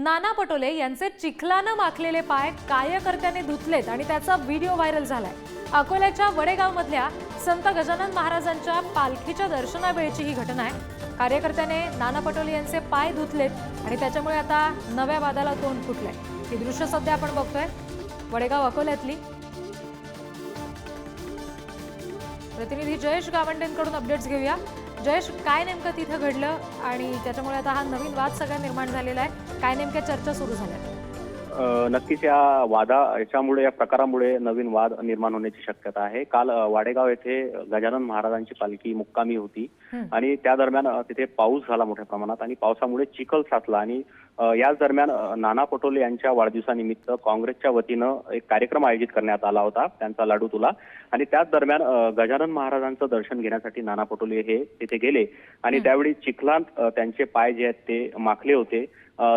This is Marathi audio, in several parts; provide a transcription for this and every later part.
नाना पटोले यांचे चिखलानं माखलेले पाय कार्यकर्त्याने धुतलेत आणि त्याचा व्हिडिओ व्हायरल झालाय. अकोल्याच्या वडेगावमधल्या संत गजानन महाराजांच्या पालखीच्या दर्शनावेळची ही घटना आहे. कार्यकर्त्याने नाना पटोले यांचे पाय धुतलेत आणि त्याच्यामुळे आता नव्या वादाला तोंड फुटलंय. हे दृश्य सध्या आपण बघतोय. वडेगाव अकोल्यातली. प्रतिनिधी जयेश गावंडेंकडून अपडेट्स घेऊया. जयेश काय नेमकं तिथं घडलं आणि त्याच्यामुळे आता हा नवीन वाद सगळा निर्माण झालेला आहे? काय नेमक्या चर्चा सुरू झाल्या? नक्कीच या वादा याच्यामुळे या प्रकारामुळे नवीन वाद निर्माण होण्याची शक्यता आहे. काल वाडेगाव येथे गजानन महाराजांची पालखी मुक्कामी होती. आणि त्या दरम्यान तिथे पाऊस झाला मोठ्या प्रमाणात आणि पावसामुळे चिखल साचला आणि याच दरम्यान नाना पटोले यांच्या वाढदिवसानिमित्त काँग्रेसच्या वतीनं एक कार्यक्रम आयोजित करण्यात आला होता त्यांचा लाडू तुला. आणि त्याच दरम्यान गजानन महाराजांचं दर्शन घेण्यासाठी नाना पटोले हे तिथे गेले. आणि त्यावेळी चिखलात त्यांचे पाय जे आहेत ते माखले होते.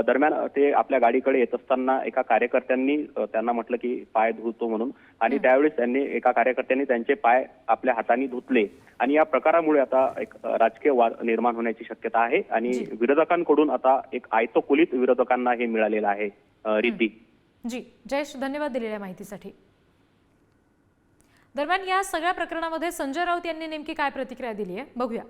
दरम्यान ते आपल्या गाडीकडे येत असताना एका कार्यकर्त्यांनी त्यांना म्हटलं की पाय धुतो म्हणून. आणि त्यावेळेस त्यांनी एका कार्यकर्त्यांनी त्यांचे पाय आपल्या हाताने धुतले. आणि या प्रकारामुळे आता एक राजकीय वाद निर्माण होण्याची शक्यता आहे. आणि विरोधकांकडून आता एक आयतोकुलीत विरोधकांना हे मिळालेलं आहे रिद्धी. जी जयेश धन्यवाद दिलेल्या माहितीसाठी. दरम्यान या सगळ्या प्रकरणामध्ये संजय राऊत यांनी नेमकी काय प्रतिक्रिया दिली आहे? बघूया.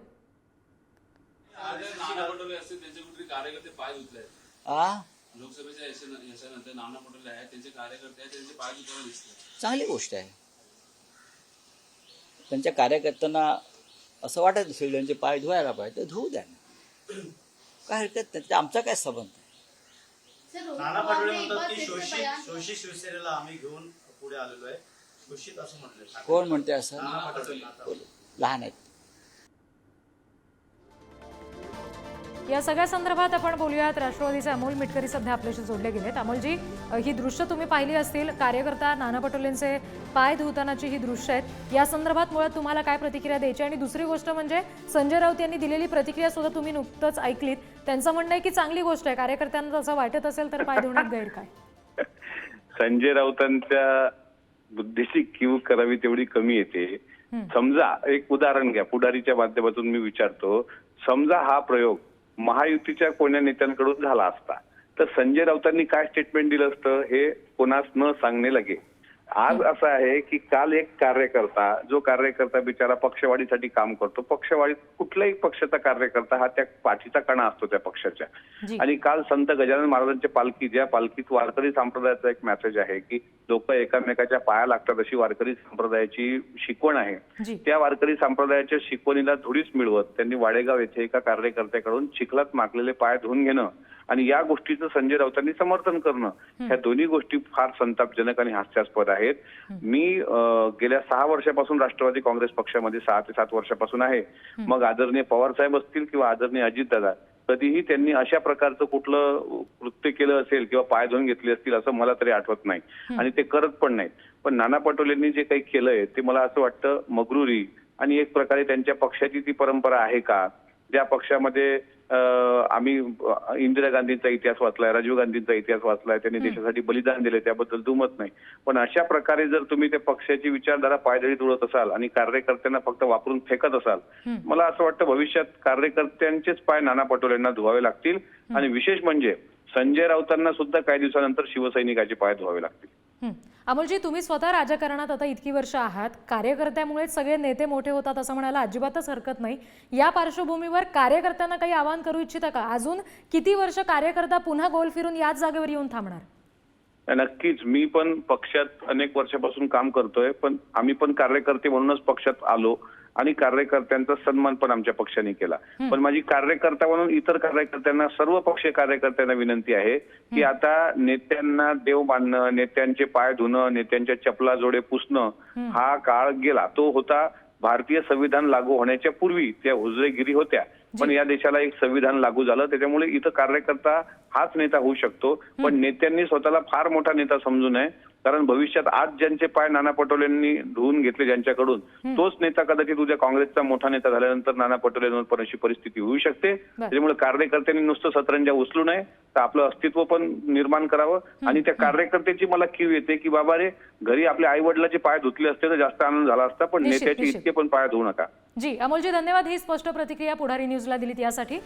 चांगली गोष्ट आहे. त्यांच्या कार्यकर्त्यांना असं वाटत असेल त्यांचे पाय धुवायला पाहिजे तर धुवू द्या काय हरकत नाही ते आमचा काय संबंध? नाना पटोले म्हणतात की शोषित शोषित शिवसेनेला आम्ही घेऊन पुढे आलेलो आहे. शोषित असं म्हटलंय कोण म्हणते असं? नाना पटोले. लहान आहेत. या सगळ्या संदर्भात आपण बोलूयात. राष्ट्रवादीचे अमोल मिटकरी सध्या आपल्याशी जोडले गेलेत. अमोलजी ही दृश्य तुम्ही पाहिली असतील. कार्यकर्ता नाना पटोलेंचे पाय धुतानाची ही दृश्य आहेत. या संदर्भात मुळात तुम्हाला काय प्रतिक्रिया द्यायची? आणि दुसरी गोष्ट म्हणजे संजय राऊत यांनी दिलेली प्रतिक्रिया सुद्धा तुम्ही नुकतंच ऐकलीत. त्यांचं म्हणणं आहे की चांगली गोष्ट आहे. कार्यकर्त्यांना तसं वाटत असेल तर पाय धुण्यात गैर काय संजय राऊतांच्या बुद्धीची कीव करावी तेवढी कमी येते. समजा एक उदाहरण घ्या. पुढारीच्या माध्यमातून मी विचारतो. समजा हा प्रयोग महायुतीच्या कोण्या नेत्यांकडून झाला असता. तर संजय राऊतांनी काय स्टेटमेंट दिलं असतं हे कोणास न सांगणे लगे. आज असं आहे की काल एक कार्यकर्ता जो कार्यकर्ता बिचारा पक्षवाढीसाठी काम करतो पक्षवाढीत कुठलाही पक्षाचा कार्यकर्ता हा त्या पाठीचा कणा असतो त्या पक्षाच्या. आणि काल संत गजानन महाराजांची पालखी ज्या पालखीत वारकरी संप्रदायाचा एक मेसेज आहे की लोक एकामेकाच्या पाया लागतात अशी वारकरी संप्रदायाची शिकवण आहे. त्या वारकरी संप्रदायाच्या शिकवणीला धुळीच मिळवत त्यांनी वाडेगाव येथे एका कार्यकर्त्याकडून चिखलात माखलेले पाय धुवून घेणं आणि या गोष्टीचं संजय राऊतांनी समर्थन करणं ह्या दोन्ही गोष्टी फार संतापजनक आणि हास्यास्पद आहेत. मी गेल्या सहा वर्षापासून राष्ट्रवादी काँग्रेस पक्षामध्ये सहा ते सात वर्षापासून आहे. मग आदरणीय पवार साहेब असतील किंवा आदरणीय अजितदादा कधीही त्यांनी अशा प्रकारचं कुठलं कृत्य केलं असेल किंवा पाय धुवून घेतले असतील असं मला तरी आठवत नाही. आणि ते करत पण नाहीत. पण नाना पटोलेंनी जे काही केलंय ते मला असं वाटतं मगरुरी आणि एक प्रकारे त्यांच्या पक्षाची ती परंपरा आहे का? ज्या पक्षामध्ये आम्ही इंदिरा गांधींचा इतिहास वाचलाय राजीव गांधींचा इतिहास वाचलाय त्यांनी देशासाठी बलिदान दिले त्याबद्दल दुमत नाही. पण अशा प्रकारे जर तुम्ही त्या पक्षाची विचारधारा पायदळी तुळत असाल आणि कार्यकर्त्यांना फक्त वापरून फेकत असाल मला असं वाटतं भविष्यात कार्यकर्त्यांचेच पाय नाना पटोलेंना धुवावे लागतील. आणि विशेष म्हणजे संजय राऊतांना सुद्धा काही दिवसानंतर शिवसैनिकाचे पाय धुवावे लागतील. अमोलजी तुम्ही स्वतः राजकारणात आता इतकी वर्ष आहात. कार्यकर्त्यामुळेच सगळे नेते मोठे होतात असं म्हणायला अजिबातच हरकत नाही. या पार्श्वभूमीवर कार्यकर्त्यांना काही आवाहन करू इच्छिता का? अजून किती वर्ष कार्यकर्ता पुन्हा गोल फिरून याच जागेवर येऊन थांबणार? नक्कीच. मी पण पक्षात अनेक वर्षापासून काम करतोय पण आम्ही पण कार्यकर्ते म्हणूनच पक्षात आलो. आणि कार्यकर्त्यांचा सन्मान पण आमच्या पक्षाने केला. पण माझी कार्यकर्ता म्हणून इतर कार्यकर्त्यांना सर्व पक्षीय कार्यकर्त्यांना विनंती आहे की आता नेत्यांना देव मानणं नेत्यांचे पाय धुणं नेत्यांच्या चपला जोडे पुसणं हा काळ गेला. तो होता भारतीय संविधान लागू होण्याच्या पूर्वी त्या हुजरेगिरी होत्या. पण या देशाला एक संविधान लागू झालं. त्याच्यामुळे इथं कार्यकर्ता हाच नेता होऊ शकतो. पण नेत्यांनी स्वतःला फार मोठा नेता समजू नये. कारण भविष्यात आज ज्यांचे पाय नाना पटोलेंनी धुवून घेतले ज्यांच्याकडून तोच नेता कदाचित उद्या काँग्रेसचा मोठा नेता झाल्यानंतर नाना पटोलेंवर अशी परिस्थिती होऊ शकते. त्याच्यामुळे कार्यकर्त्यांनी नुसतं सतरंजा उचलू नये तर आपलं अस्तित्व पण निर्माण करावं. आणि त्या कार्यकर्त्याची मला कीव येते की बाबा रे घरी आपल्या आई वडिलाचे पाय धुतले असते तर जास्त आनंद झाला असता पण नेत्याचे. इतके पण पाय धुवू नका. जी अमोलजी धन्यवाद. ही स्पष्ट प्रतिक्रिया पुढारी न्यूजला दिली त्यासाठी